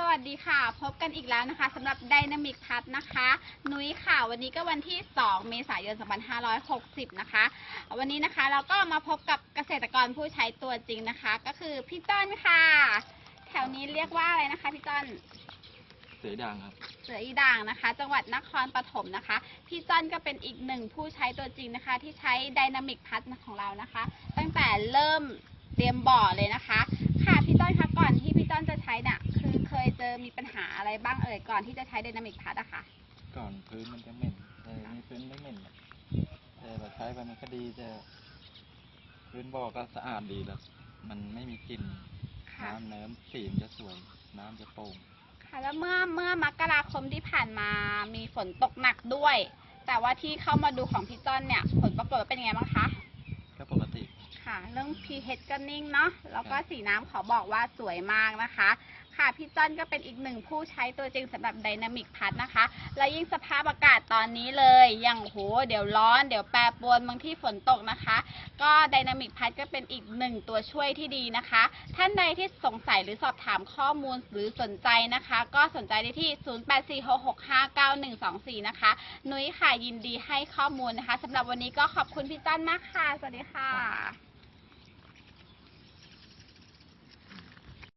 สวัสดีค่ะ พบกันอีกแล้วนะคะสำหรับ Dynamic p พั t นะคะ นุ้ยค่ะ วันนี้ก็วันที่ 2 เมษายน 2560 นะคะ วันนี้นะคะเราก็มาพบกับเกษตรกรผู้ใช้ตัวจริงนะคะ ก็คือพี่จ้อนค่ะ แถวนี้เรียกว่าอะไรนะคะพี่จ้อนเสือด่างครับ เสืออีด่างนะคะ จังหวัดนครปฐมนะคะ พี่จ้อนก็เป็นอีกหนึ่งผู้ใช้ตัวจริงนะคะ ที่ใช้ Dynamic p พั t ของเรานะคะ ตั้งแต่เริ่มเตรียมบ่อเลยนะคะ มีปัญหาอะไรบ้างเอ่ยก่อนที่จะใช้ Dynamic p พั t อะค่ะ ก่อนพื้นมันจะเหม็นแต่นี่พื้นไม่เหม็นหรอกแต่เราใช้ไปมันก็ดีแต่พื้นบ่อก็สะอาดดีแล้วมันไม่มีกลิ่นค่ะ น้ำเนิ้มสีมันจะสวย น้ำจะโปร่งค่ะแล้วเมื่อเมื่อมกราคมที่ผ่านมามีฝนตกหนักด้วย แต่ว่าที่เข้ามาดูของพี่จ้อนเนี่ย ผลปรากฏว่าเป็นยังไงบ้างคะ ก็ปกติ ค่ะ เรื่อง pH ก็นิ่งเนาะแล้วก็สีน้ำขอบอกว่าสวยมากนะคะ ค่ะพี่จ้อนก็เป็นอีกหนึ่งผู้ใช้ตัวจริงสำหรับ Dynamic พั t นะคะ และยิ่งสภาพอากาศตอนนี้เลยอย่างโหเดี๋ยวร้อน เดี๋ยวแปรปรวนบางที่ฝนตกนะคะ ก็ Dynamic พั t ก็เป็นอีกหนึ่งตัวช่วยที่ดีนะคะ ท่านใดที่สงสัยหรือสอบถามข้อมูลหรือสนใจนะคะ ก็สนใจได้ที่ 0846659124 นะคะ นุ้ยค่ะยินดีให้ข้อมูลนะคะสำหรับวันนี้ก็ขอบคุณพี่จ้อนมากค่ะ สวัสดีค่ะ